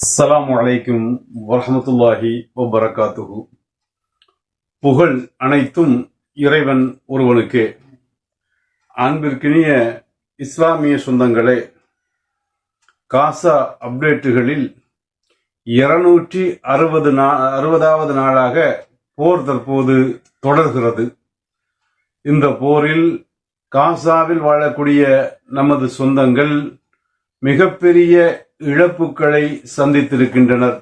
அஸ்லாம் வலைக்கும் வரமத்துல்லாஹி வபரகாத்துஹு. புகழ் அனைத்தும் இறைவன் ஒருவனுக்கே. அன்பிற்கினிய இஸ்லாமிய சொந்தங்களே காசா அப்டேட்டுகளில் இருநூற்றி அறுபது நா அறுபதாவது நாளாக போர் தற்போது தொடர்கிறது. இந்த போரில் காசாவில் வாழக்கூடிய நமது சொந்தங்கள் மிகப்பெரிய இழப்புகளை சந்தித்திருக்கின்றனர்.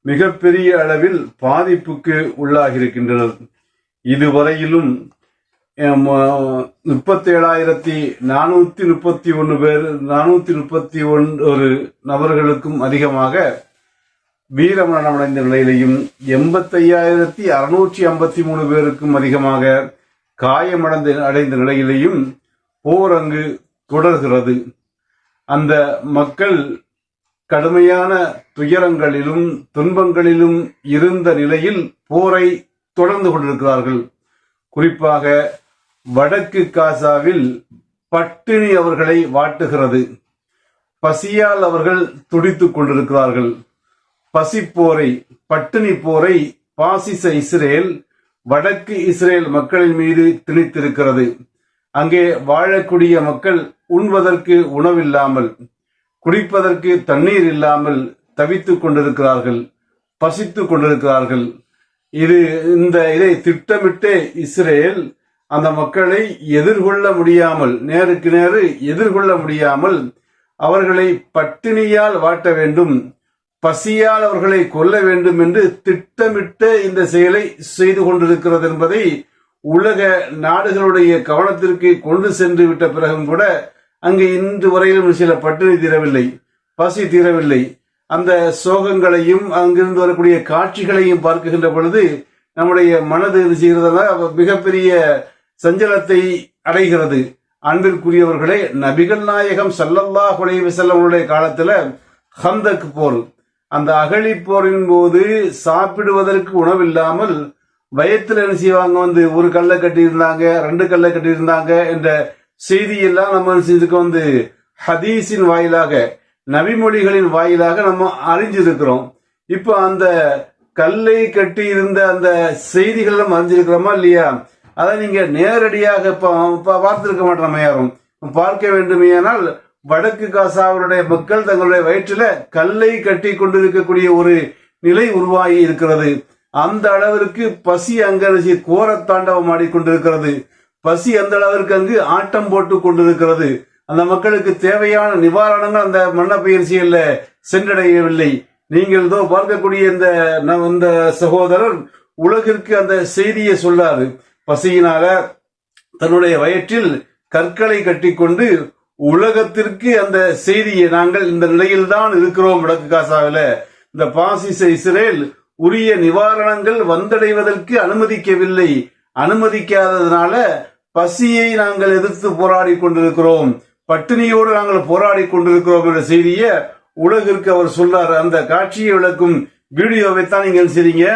மிகப்பெரிய அளவில் பாதிப்புக்கு உள்ளாகியிருக்கின்றனர். இதுவரையிலும் முப்பத்தேழாயிரத்தி நானூத்தி முப்பத்தி ஒன்று பேர் நானூத்தி முப்பத்தி ஒரு நபர்களுக்கும் அதிகமாக வீரமரணம் அடைந்த நிலையிலையும் எண்பத்தையாயிரத்தி அறுநூற்றி ஐம்பத்தி மூணு பேருக்கும் அதிகமாக காயமடைந்த அடைந்த நிலையிலையும் போர் அங்கு தொடர்கிறது. அந்த மக்கள் கடுமையான துயரங்களிலும் துன்பங்களிலும் இருந்த நிலையில் போரை தொடர்ந்து கொண்டிருக்கிறார்கள். குறிப்பாக வடக்கு காசாவில் பட்டினி அவர்களை வாட்டுகிறது. பசியால் அவர்கள் துடித்துக் கொண்டிருக்கிறார்கள். பசிப்போரை பட்டினி போரை பாசிச இஸ்ரேல் வடக்கு இஸ்ரேல் மக்களின் மீது திணித்திருக்கிறது. அங்கே வாழக்கூடிய மக்கள் உண்பதற்கு உணவில்லாமல் குடிப்பதற்கு தண்ணீர் இல்லாமல் தவித்துக் கொண்டிருக்கிறார்கள் பசித்துக் கொண்டிருக்கிறார்கள். இது இந்த இதை திட்டமிட்டே இஸ்ரேல் அந்த மக்களை எதிர்கொள்ள முடியாமல் நேருக்கு நேரு எதிர்கொள்ள முடியாமல் அவர்களை பட்டினியால் வாட்ட வேண்டும் பசியால் அவர்களை கொல்ல வேண்டும் என்று திட்டமிட்டு இந்த செயலை செய்து கொண்டிருக்கிறது என்பதை உலக நாடுகளுடைய கவனத்திற்கு கொண்டு சென்று விட்ட பிறகும் கூட அங்கு இன்று வரையிலும் சில பட்டினி தீரவில்லை பசி தீரவில்லை. அந்த சோகங்களையும் அங்கிருந்து வரக்கூடிய காட்சிகளையும் பார்க்குகின்ற பொழுது நம்முடைய மனது இது செய்கிறதெல்லாம் மிகப்பெரிய சஞ்சலத்தை அடைகிறது. அன்பிற்குரியவர்களே நபிகள் நாயகம் சல்லல்லா குலைவி செல்லவனுடைய காலத்துல ஹந்தக் போர். அந்த அகழி போரின் போது சாப்பிடுவதற்கு உணவில்லாமல் வயத்தில் என்ன செய்வாங்க வந்து ஒரு கல்லை கட்டியிருந்தாங்க ரெண்டு கல்லை கட்டியிருந்தாங்க என்ற செய்தியெல்லாம் நம்ம செஞ்சுக்க வந்து ஹதீஸின் வாயிலாக நபிமொழிகளின் வாயிலாக நம்ம அறிஞ்சிருக்கிறோம். இப்போ அந்த கல்லை கட்டி இருந்த அந்த செய்திகள் நம்ம அறிஞ்சிருக்கிறோமா இல்லையா? அதை நீங்க நேரடியாக பார்த்திருக்க மாட்டோம் யாரும். பார்க்க வேண்டுமேயானால் வடக்கு காசாவுடைய மக்கள் தங்களுடைய வயிற்றில கல்லை கட்டி கொண்டிருக்கக்கூடிய ஒரு நிலை உருவாகி இருக்கிறது. அந்த அளவிற்கு பசி அங்க கோர தாண்டவம் ஆடிக்கொண்டிருக்கிறது. பசி அந்த அளவிற்கு அங்கு ஆட்டம் போட்டு கொண்டிருக்கிறது? அந்த மக்களுக்கு தேவையான நிவாரணங்கள் அந்த மன்ன பயிற்சியில் சென்றடையவில்லை. நீங்கள் இதோ பார்க்கக்கூடிய இந்த இந்த சகோதரர் உலகிற்கு அந்த செய்தியை சொல்லாரு. பசியினால தன்னுடைய வயிற்றில் கற்களை கட்டிக்கொண்டு உலகத்திற்கு அந்த செய்தியை நாங்கள் இந்த நிலையில் தான் இருக்கிறோம் வடக்கு காசாவில. இந்த பாசிச இஸ்ரேல் உரிய நிவாரணங்கள் வந்தடைவதற்கு அனுமதிக்கவில்லை. அனுமதிக்காததுனால பசியை நாங்கள் எதிர்த்து போராடி கொண்டிருக்கிறோம். பட்டினியோடு நாங்கள் போராடி கொண்டிருக்கிறோம் என்ற செய்தியை உலகிற்கு அவர் சொல்றார் அந்த காட்சியை விளக்கும் வீடியோவை தான் நீங்கள் செய்றீங்க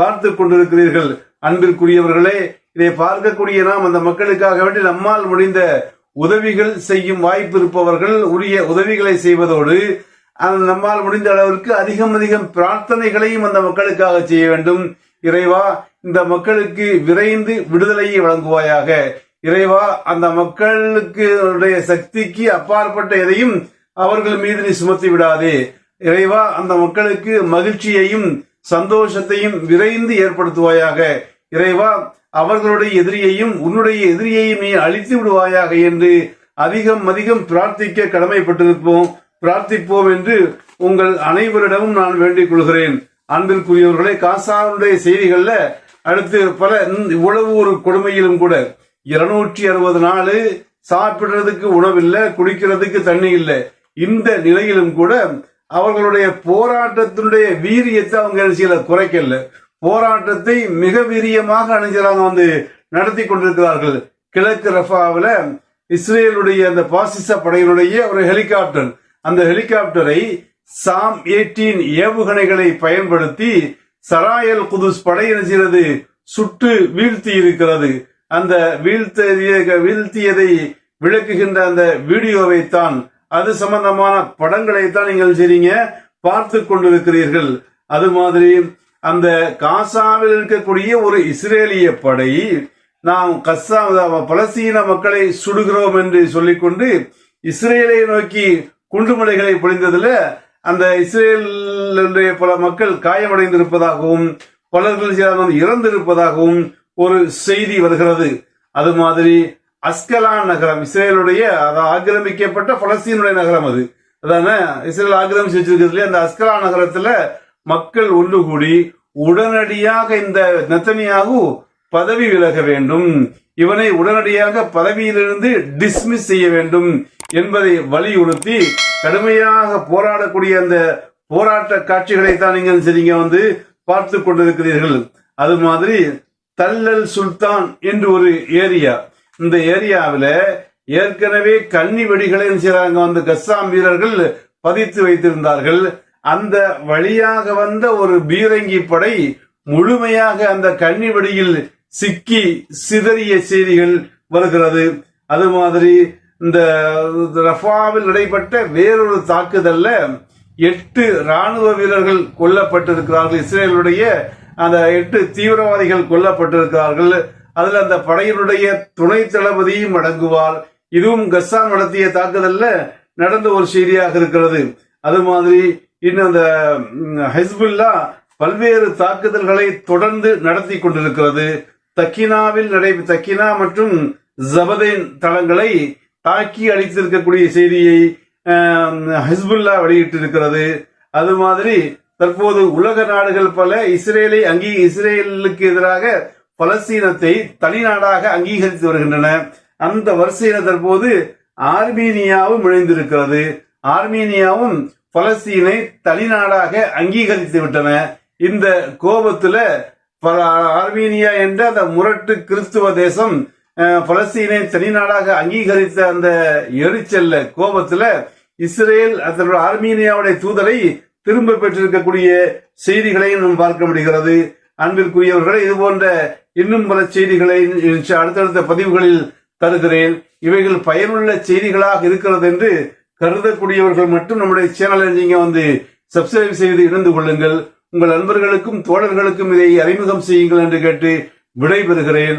பார்த்து கொண்டிருக்கிறீர்கள். அன்பிற்குரியவர்களே இதை பார்க்கக்கூடிய நாம் அந்த மக்களுக்காக வேண்டி நம்மால் முடிந்த உதவிகள் செய்யும் வாய்ப்பு இருப்பவர்கள் உரிய உதவிகளை செய்வதோடு நம்மால் முடிந்த அளவிற்கு அதிகம் அதிகம் பிரார்த்தனைகளையும் அந்த மக்களுக்காக செய்ய வேண்டும். இறைவா இந்த மக்களுக்கு விரைந்து விடுதலையை வழங்குவாயாக. இறைவா அந்த மக்களுக்கு சக்திக்கு அப்பாற்பட்ட எதையும் அவர்கள் மீது நீ சுமத்தி விடாதே. இறைவா அந்த மக்களுக்கு மகிழ்ச்சியையும் சந்தோஷத்தையும் விரைந்து ஏற்படுத்துவாயாக. இறைவா அவர்களுடைய எதிரியையும் உன்னுடைய எதிரியையும் நீ அழித்து விடுவாயாக என்று அதிகம் அதிகம் பிரார்த்திக்க கடமைப்பட்டிருப்போம். பிரார்த்திப்போம் என்று உங்கள் அனைவரிடமும் நான் வேண்டிக் கொள்கிறேன். அன்பிற்குரியவர்களே காசாவுடைய செய்திகள்ல அடுத்து பல இவ்வளவு ஒரு கொடுமையிலும் கூட இருநூற்றி அறுபது நாள் சாப்பிடுறதுக்கு உணவில்லை குடிக்கிறதுக்கு தண்ணி இல்லை. இந்த நிலையிலும் கூட அவர்களுடைய போராட்டத்தினுடைய வீரியத்தை அவங்க சில குறைக்கல. போராட்டத்தை மிக வீரியமாக அணிஞ்சாங்க வந்து நடத்தி கொண்டிருக்கிறார்கள். கிழக்கு ரஃபாவில் இஸ்ரேலுடைய அந்த பாசிச படையினுடைய ஒரு ஹெலிகாப்டர். அந்த ஹெலிகாப்டரை சாம் எயிட்டீன் ஏவுகணைகளை பயன்படுத்தி சராயல் குதுஸ் படை செய்கிறது சுட்டு வீழ்த்தி இருக்கிறது அந்த வீழ்த்திய வீழ்த்தியதை விளக்குகின்ற அந்த வீடியோவை தான் அது சம்பந்தமான படங்களை தான் நீங்கள் சரிங்க பார்த்து கொண்டிருக்கிறீர்கள். அது மாதிரி அந்த காசாவில் இருக்கக்கூடிய ஒரு இஸ்ரேலிய படை நாம் கசா பலஸ்தீன மக்களை சுடுகிறோம் என்று சொல்லிக்கொண்டு இஸ்ரேலை நோக்கி குண்டுமலைகளை பொழிந்ததுல அந்த இஸ்ரேலுடைய பல மக்கள் காயமடைந்திருப்பதாகவும் பலர்கள் சிலர் இறந்திருப்பதாகவும் ஒரு செய்தி வருகிறது. அது மாதிரி அஸ்கலான் நகரம் இஸ்ரேலுடைய அதை ஆக்கிரமிக்கப்பட்ட பலஸ்தீனுடைய நகரம் அது. அதான இஸ்ரேல் ஆக்கிரமிச்சு வச்சிருக்கிறதுல அந்த அஸ்கலான் நகரத்துல மக்கள் ஒன்று கூடி உடனடியாக இந்த நெத்தனியாகு பதவி விலக வேண்டும். இவனை உடனடியாக பதவியிலிருந்து டிஸ்மிஸ் செய்ய வேண்டும். என்பதை வலியுறுத்தி கடுமையாக போராடக்கூடிய அந்த போராட்ட காட்சிகளை தான் நீங்க சரிங்க வந்து பார்த்து கொண்டிருக்கிறீர்கள். அது மாதிரி தல்லல் சுல்தான் என்று ஒரு ஏரியா. இந்த ஏரியாவில் ஏற்கனவே கன்னி வெடிகளை செய்கிறாங்க வந்து கஸ்ஸாம் வீரர்கள் பதித்து வைத்திருந்தார்கள். அந்த வழியாக வந்த ஒரு பீரங்கி படை முழுமையாக அந்த கன்னி வெடியில் சிக்கி சிதறிய செய்திகள் வருகிறது. அது மாதிரி இந்த ரஃபாவில் நடைபெற்ற வேறொரு தாக்குதல்ல எட்டு ராணுவ வீரர்கள் கொல்லப்பட்டிருக்கிறார்கள். இஸ்ரேலுடைய அந்த எட்டு தீவிரவாதிகள் கொல்லப்பட்டிருக்கிறார்கள். அதுல அந்த படையினுடைய துணை தளபதியும் அடங்குவார். இதுவும் கஸ்ஸான் நடத்திய தாக்குதல்ல நடந்த ஒரு செய்தியாக இருக்கிறது. அது மாதிரி இன்னும் அந்த ஹிஸ்புல்லா பல்வேறு தாக்குதல்களை தொடர்ந்து நடத்தி கொண்டிருக்கிறது. தக்கினாவில் நடை தக்கினா மற்றும் ஜபதேன் தளங்களை தாக்கி அழித்திருக்கக்கூடிய செய்தியை ஹிஸ்புல்லா வெளியிட்டிருக்கிறது. அது மாதிரி தற்போது உலக நாடுகள் பல இஸ்ரேலை அங்கீ இஸ்ரேலுக்கு எதிராக பலஸ்தீனத்தை தனிநாடாக அங்கீகரித்து வருகின்றன. அந்த வரிசையில் தற்போது ஆர்மீனியாவும் இணைந்திருக்கிறது. ஆர்மீனியாவும் பலஸ்தீனை தனிநாடாக அங்கீகரித்து விட்டன. இந்த கோபத்துல ஆர்மீனியா என்ற அந்த முரட்டு கிறிஸ்துவ தேசம் பலஸ்தீனை தனி நாடாக அங்கீகரித்த அந்த எரிச்சல்ல கோபத்துல இஸ்ரேல் அதனுடைய ஆர்மீனியாவுடைய தூதரை திரும்ப பெற்றிருக்கக்கூடிய செய்திகளையும் நாம் பார்க்க முடிகிறது. அன்பிற்குரியவர்களை இது போன்ற இன்னும் பல செய்திகளை அடுத்தடுத்த பதிவுகளில் தருகிறேன். இவைகள் பயனுள்ள செய்திகளாக இருக்கிறது என்று கருதக்கூடியவர்கள் மட்டும் நம்முடைய சேனலை நீங்க வந்து சப்ஸ்கிரைப் செய்து இணைந்து கொள்ளுங்கள். உங்கள் நண்பர்களுக்கும் தோழர்களுக்கும் இதை அறிமுகம் செய்யுங்கள் என்று கேட்டு விடைபெறுகிறேன்.